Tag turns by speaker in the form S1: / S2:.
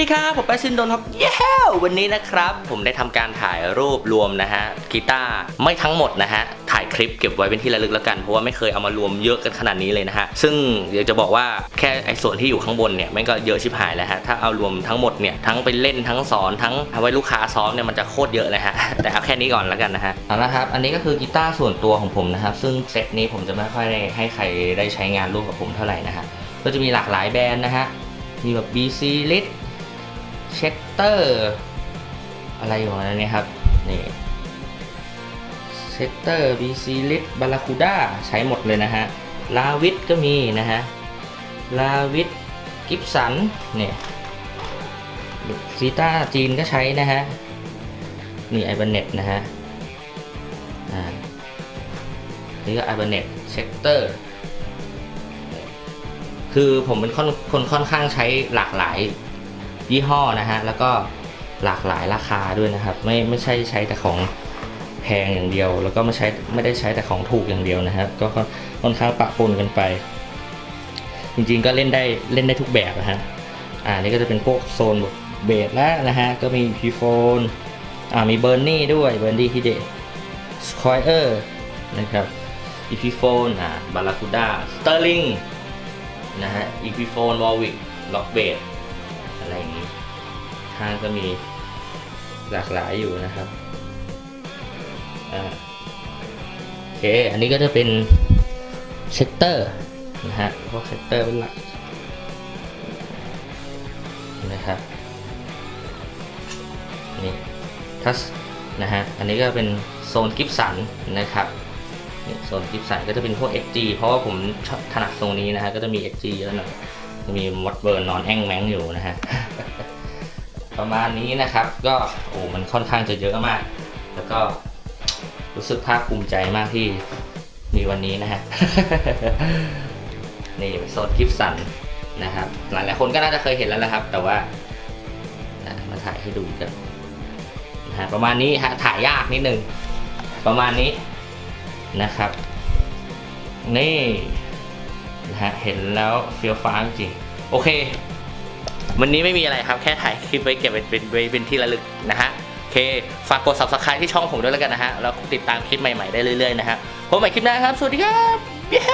S1: ดีครับผมแป๊ซินโดนครับเย้วันนี้นะครับ ผมได้ทำการถ่ายรูปรวมนะฮะกีตาร์ไม่ทั้งหมดนะฮะถ่ายคลิปเก็บไว้เป็นที่ระลึกแล้วกันเพราะว่าไม่เคยเอามารวมเยอะกันขนาดนี้เลยนะฮะซึ่งอยากจะบอกว่าแค่ไอ้ส่วนที่อยู่ข้างบนเนี่ยม่งก็เยอะชิบหายแล้วฮะถ้าเอารวมทั้งหมดเนี่ยทั้งไปเล่นทั้งสอนทั้งเอาไว้ลูกค้าซ้อมเนี่ยมันจะโคตรเยอะเลยฮะแต่เอาแค่นี้ก่อนแล้วกันนะฮะเอาละครับอันนี้ก็คือกีตาร์ส่วนตัวของผมนะครับซึ่งเซตนี้ผมจะไม่ค่อยได้ให้ใครได้ใช้งานร่วมกับผมเท่าไหร่นะฮะก็จะมีหลากหลายแบรนด์นะฮะมีแบบ BC Lit เช็ตเตอร์ อะไรของมันเนี่ยครับ นี่เช็ตเตอร์ BC Lit บาราคูด้าใช้หมดเลยนะฮะ ลาวิทก็มีนะฮะ ลาวิทกิฟสันเนี่ยซีต้าจีนก็ใช้นะฮะ นี่ไอ b บเน็ตนะฮะอ่านี่ก็ไอ b บเน็ตเช็ตเตอร์คือผมเป็นคนคนค่อนข้างใช้หลากหลาย ยี่ห้อนะฮะ แล้วก็หลากหลายราคาด้วยนะครับ ไม่ไม่ใช่ใช้แต่ของแพงอย่างเดียว แล้วก็ไม่ใช้ไม่ได้ใช้แต่ของถูกอย่างเดียวนะครับ ก็ค่อนข้างปะปนกันไป จริงๆก็เล่นได้เล่นได้ทุกแบบนะฮะอ่านี่ก็จะเป็นพวกโซนเบสแล้วนะฮะ ก็มีพีโฟนอ่ามีเบอร์นี่ด้วยเบอร์นี่ที่เดสควอเออร์นะครับอีพีโฟนอ่าบาราคูด้าสเตอร์ลิงนะฮะอีพีโฟนวอลวิกล็อกเบส อะไรอย่างนี้ทางก็มีหลากหลายอยู่นะครับอ่าโอเค อันนี้ก็จะเป็นเซตเตอร์นะฮะพวกเซตเตอร์เป็นหลักนะครับนี่ทัสนะฮะอันนี้ก็เป็นโซนกิฟสันนะครับโซนกิฟสันก็จะเป็นพวก XG เพราะว่าผมถนัดตรงนี้นะฮะก็จะมี XG เยอะหน่อย มีมดเบิร์นนอนแอ่งแมงอยู่นะฮะ ประมาณนี้นะครับก็โอ้มันค่อนข้างจะเยอะมาก แล้วก็รู้สึกภาคภูมิใจมากที่มีวันนี้นะฮะ นี่โซนกิฟสันนะครับ หลายหลายคนก็น่าจะเคยเห็นแล้วนะครับ แต่ว่ามาถ่ายให้ดูกันนะฮะประมาณนี้ฮะถ่ายยากนิดนึง ประมาณนี้นะครับ นี่นะฮะเห็นแล้วเฟี้ยวฟ้าจริง โอเค วันนี้ไม่มีอะไรครับแค่ถ่ายคลิปไว้เก็บไว้เป็นเป็นที่ระลึกนะฮะโอเคฝากกด subscribe ที่ช่องผมด้วยแล้วกันนะฮะแล้วติดตามคลิปใหม่ๆได้เรื่อยๆนะฮะพบใหม่คลิปหน้าครับ สวัสดีครับเย้